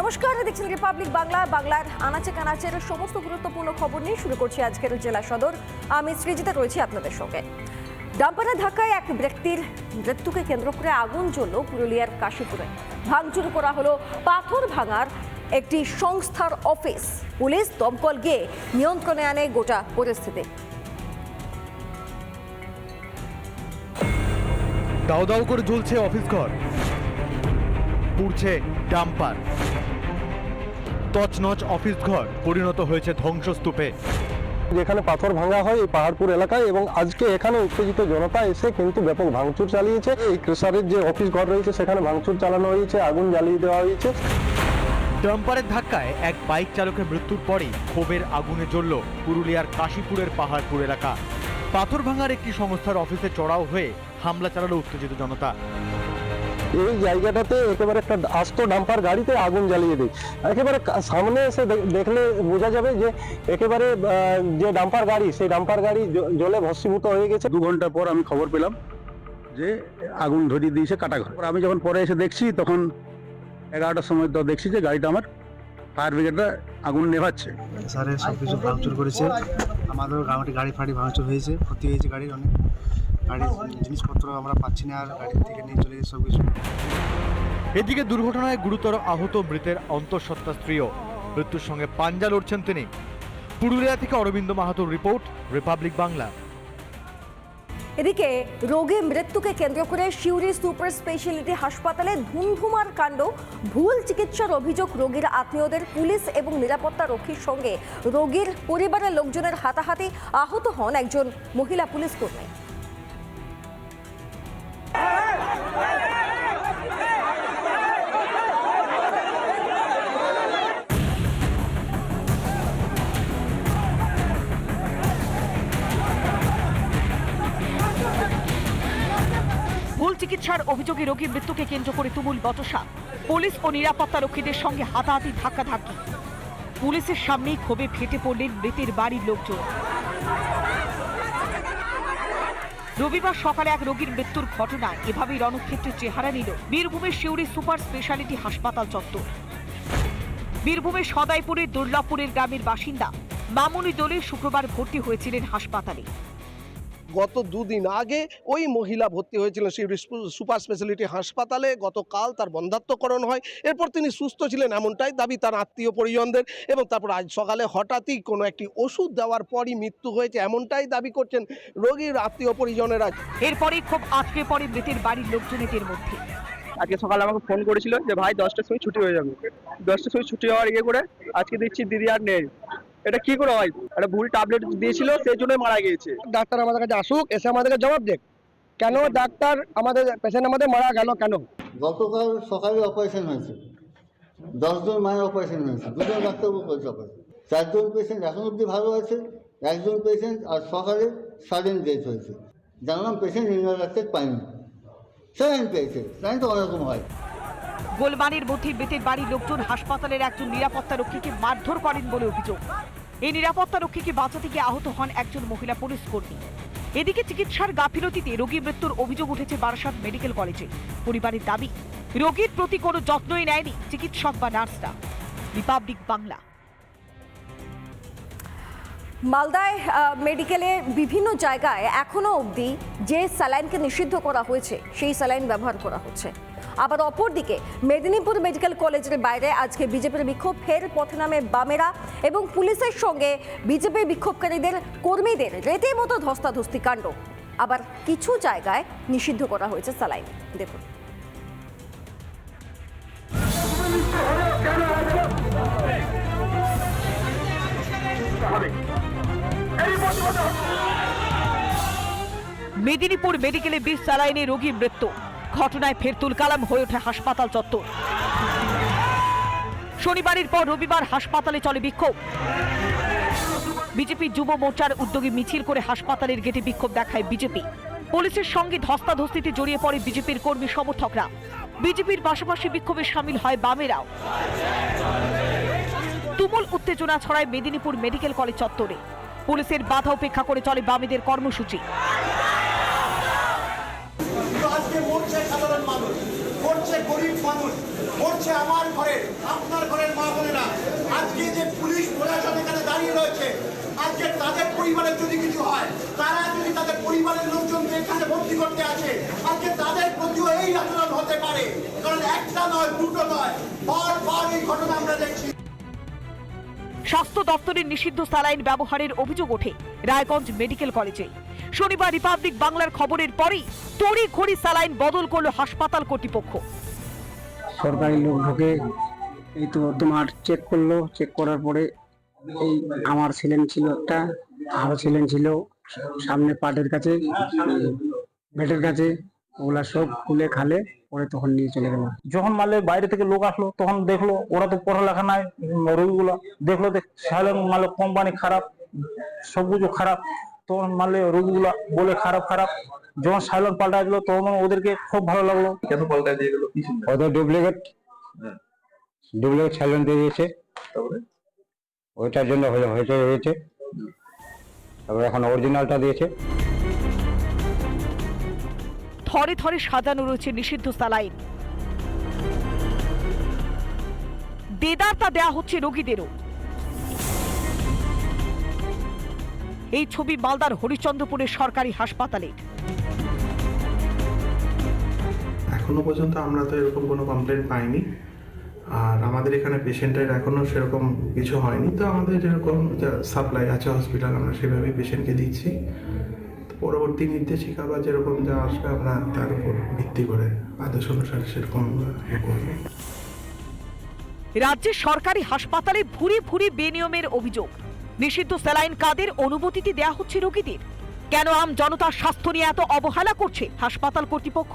নমস্কার, দেখছেন রিপাবলিক বাংলা বাংলার আনাচে কানাচের সমস্ত গুরুত্বপূর্ণ খবর নিয়ে শুরু করছি আজকের জেলা সদর। আমি সৃজিতা রয়েছি আপনাদের সঙ্গে। ডাম্পারের ধাক্কায় এক ব্যক্তির মৃত্যুকে কেন্দ্র করে আগুন জ্বলল পুরুলিয়ার কাশীপুরে। ভাঙচুর করা হলো পাথর ভাঙার একটি সংস্থার অফিস। পুলিশ দমকল গিয়ে নিয়ন্ত্রণে আনে গোটা পরিস্থিতি। দাও দাও করে জ্বলছে অফিস ঘর। পুড়ছে ডাম্পার। তছনছ অফিস ঘর পরিণত হয়েছে ধ্বংসস্তূপে। যেখানে পাথর ভাঙা হয় এই পাহাড়পুর এলাকায় এবং আজকে এখানে উত্তেজিত জনতা এসে কিন্তু ব্যাপক ভাঙচুর চালিয়েছে। এই ক্রেসারের যে অফিস ঘর রয়েছে সেখানে ভাঙচুর চালানো হয়েছে আগুন জ্বালিয়ে দেওয়া হয়েছে। ডাম্পারের ধাক্কায় এক বাইক চালকের মৃত্যুর পরেই ক্ষোভের আগুনে জ্বলল পুরুলিয়ার কাশীপুরের পাহাড়পুর এলাকা। পাথর ভাঙার একটি সংস্থার অফিসে চড়াও হয়ে হামলা চালালো উত্তেজিত জনতা। এই জায়গাটাতে একেবারে একটা আস্ত ডাম্পার গাড়িতে আগুন জ্বালিয়ে দেয়। একেবারে সামনে এসে দেখলে বোঝা যাবে যে একেবারে যে ডাম্পার গাড়ি সেই ডাম্পার গাড়ি জলে জ্বলে ভস্মীভূত হয়ে গেছে। দু ঘণ্টা পর আমি খবর পেলাম যে আগুন ধরিয়ে দিয়েছে কাটাঘর। আমি যখন পরে এসে দেখছি তখন এগারোটার সময় তো দেখছি যে গাড়িটা আমার ফায়ার ব্রিগেডটা আগুন নেভাচ্ছে। স্যারে সব কিছু ভাঙচুর করেছে। আমাদেরও গাড়ি গাড়ি ফাড়ি ভাঙচুর হয়েছে। ক্ষতি হয়েছে গাড়ির অনেক। গাড়ির জিনিসপত্র আমরা পাচ্ছি না আর গাড়ি থেকে নিয়ে চলে গেছে সব কিছু এদিকে দুর্ঘটনায় গুরুতর আহত মৃতের অন্তঃসত্ত্বা স্ত্রীও মৃত্যুর সঙ্গে পাঞ্জা লড়ছেন তিনি। পুরুলিয়া থেকে অরবিন্দ মাহাতোর রিপোর্ট রিপাবলিক বাংলা। এদিকে রোগে মৃত্যুকে কেন্দ্র করে সিউড়ি সুপার স্পেশালিটি হাসপাতালে ধুমধুমার কাণ্ড ভুল চিকিৎসার অভিযোগ রোগীর আত্মীয়দের পুলিশ এবং নিরাপত্তা রক্ষীর সঙ্গে। রোগীর পরিবারের লোকজনের হাতাহাতি আহত হন একজন মহিলা পুলিশ কর্মী। চিকিৎসার অভিযোগে রোগীর মৃত্যুকে কেন্দ্র করে তুমুল বচসা। পুলিশ ও নিরাপত্তা রক্ষীদের সঙ্গে হাতাহাতি ধাক্কাধাক্কি। পুলিশের সামনেই ক্ষোভে ফেটে পড়লেন মৃতের বাড়ির লোকজন। রবিবার সকালে এক রোগীর মৃত্যুর ঘটনায় এভাবেই রণক্ষেত্রের চেহারা নিল। বীরভূমের শিউরি সুপার স্পেশালিটি হাসপাতাল চত্বর। বীরভূমের সদাইপুরের দুর্লভপুরের গ্রামের বাসিন্দা মামুনি দোলে শুক্রবার ভর্তি হয়েছিলেন হাসপাতালে। গত দুদিন আগে ওই মহিলা ভর্তি হয়েছিলেন সেই সুপার স্পেশালিটি হাসপাতালে। গতকাল তার বন্ধাত্মকরণ হয়। এরপর তিনি সুস্থ ছিলেন এমনটাই দাবি তার আত্মীয় পরিজনদের এবং তারপর আজ সকালে হঠাৎই কোনো একটি ওষুধ দেওয়ার পরই মৃত্যু হয়েছে এমনটাই দাবি করছেন রোগীর আত্মীয় পরিজনেরা এরপরেই খুব আটকে পড়ে মৃতের বাড়ির লোকজনেদের মধ্যে। আজকে সকালে আমাকে ফোন করেছিল যে ভাই দশটার সময় ছুটি হয়ে যাবে। দশটার সময় ছুটি হওয়ার ইয়ে করে আজকে দেখছি দিদি আর নেই। এটা কি করে হয়? একটা ভুল ট্যাবলেট দিয়েছিল সেই জন্যই মারা গিয়েছে। ডাক্তার আমাদের কাছে আসুক এসে আমাদেরকে জবাব দেখ কেন ডাক্তার আমাদের পেশেন্ট আমাদের মারা গেল কেন? গতকাল সকালে অপারেশন হয়েছে। দশজন মায়ের অপারেশন হয়েছে। দুজন ডাক্তারবাবু করেছে অপারেশন চারজন পেশেন্ট এখন অবধি ভালো আছে একজন পেশেন্ট আর সকালে সাডেন ডেথ হয়েছে। জানলাম পেশেন্ট নির্ণয় রাখতে পায়নি। স্যালাইন পেয়েছে। স্যালাইন তো অনেকরকম হয়। গোলমানের মধ্যে মৃতের বাড়ির লোকজন হাসপাতালের একজন নিরাপত্তা রক্ষীকে মারধর করেন বলে অভিযোগ। এই নিরাপত্তা রক্ষীকে বাঁচাতে গিয়ে আহত হন একজন মহিলা পুলিশ কর্মী। এদিকে চিকিৎসার গাফিলতিতে রোগী মৃত্যুর অভিযোগ উঠেছে বারাসাত মেডিকেল কলেজে। পরিবারের দাবি, রোগীর প্রতি কোনো যত্নই নেয়নি চিকিৎসক বা নার্সরা। রিপাবলিক বাংলা। মালদায় মেডিকেলে বিভিন্ন জায়গায় এখনও অবধি যে স্যালাইনকে নিষিদ্ধ করা হয়েছে, সেই স্যালাইন ব্যবহার করা হচ্ছে। আবার অপরদিকে মেদিনীপুর মেডিকেল কলেজের বাইরে আজকে বিজেপির বিক্ষোভ, ফের পথে নামে বামেরা এবং পুলিশের সঙ্গে বিজেপির বিক্ষোভকারীদের কর্মীদের রীতিমতো ধস্তাধস্তি কাণ্ড। আবার কিছু জায়গায় নিষিদ্ধ করা হয়েছে স্যালাইন। দেখুন। মেদিনীপুর মেডিকেলে বিষ স্যালাইনে রোগীর মৃত্যু। ঘটনায় ফের তুলকালাম হয়ে ওঠে হাসপাতাল চত্বর। শনিবারের পর রবিবার হাসপাতালে চলে বিক্ষোভ। বিজেপি যুব মোর্চার উদ্যোগে মিছিল করে হাসপাতালের গেটে বিক্ষোভ দেখায় বিজেপি। পুলিশের সঙ্গে ধস্তাধস্তিতে জড়িয়ে পড়ে বিজেপির কর্মী সমর্থকরা। বিজেপির পাশাপাশি বিক্ষোভে সামিল হয় বামেরাও। তুমুল উত্তেজনা ছড়ায় মেদিনীপুর মেডিকেল কলেজ চত্বরে। পুলিশের বাধা উপেক্ষা করে চলে বামেদের কর্মসূচি। মানুষ আমার আপনার ঘরের মা বোনেরা। আজকে যে পুলিশ প্রশাসন এখানে দাঁড়িয়ে রয়েছে, আজকে তাদের পরিবারের যদি কিছু হয়, তারা যদি তাদের পরিবারের লোকজনকে এখানে ভর্তি করতে আজকে তাদের প্রতিও এই আচরণ হতে পারে। কারণ একটা নয়, দুটো নয় এই ঘটনা আমরা দেখছি। স্বাস্থ্য দপ্তরের নিষিদ্ধ স্যালাইন ব্যবহারের অভিযোগ ওঠে রায়গঞ্জ মেডিকেল কলেজে। শনিবার রিপাবলিক বাংলার খবরের পরেই তড়ি ঘড়ি স্যালাইন বদল করল হাসপাতাল কর্তৃপক্ষ। সরকারি লোক ঢুকে এই তো তোমার চেক করল চেক করার পরে এই আমার ছিলেন ছিল একটা, আরও ছিলেন ছিল সামনে পাটের কাছে বেটের কাছে, ওগুলা সব খুলে খালে পরে তখন নিয়ে চলে গেল। যখন মালে বাইরে থেকে লোক আসলো, তখন দেখল ওরা তো পড়ালেখা নাই, রোগীগুলা দেখল দেখ সাইলেন মালে কোম্পানি খারাপ সব কিছু খারাপ, তখন মালে রোগীগুলা বলে খারাপ খারাপ। যখন সাইলেন্ট পাল্টা দিল তখন ওদেরকে খুব ভালো লাগল। কেন পাল্টা দিয়ে গেল ওদের ডুপ্লিকেট ডুপ্লিকেট সাইলেন্ট দিয়ে দিয়েছে। ওইটার জন্য হয়েছে হয়েছে তারপরে এখন অরিজিনালটা দিয়েছে। থরে থরে সাজানো রয়েছে নিষিদ্ধ স্যালাইন। দেদার তা দেয়া হচ্ছে রোগীদেরও। এই ছবি মালদার হরিচন্দ্রপুরের সরকারি হাসপাতালের এখনও পর্যন্ত আমরা তো এরকম কোনো কমপ্লেন পাইনি। আর আমাদের এখানে পেশেন্টের এখনও সেরকম কিছু হয়নি। তো আমাদের যেরকম সাপ্লাই আছে হসপিটাল আমরা সেভাবেই পেশেন্টকে দিচ্ছি। পরবর্তী নির্দেশিকা বা যেরকম যা আসবে আমরা তার উপর ভিত্তি করে আদেশ অনুসারে সেরকম রাজ্যের সরকারি হাসপাতালে ভুরি ভুরি বেনিয়মের অভিযোগ। নিষিদ্ধ স্যালাইন কাদের অনুমতিতে দেয়া হচ্ছে রোগীদের। কেন আম জনতার স্বাস্থ্য নিয়ে এত অবহেলা করছে হাসপাতাল কর্তৃপক্ষ?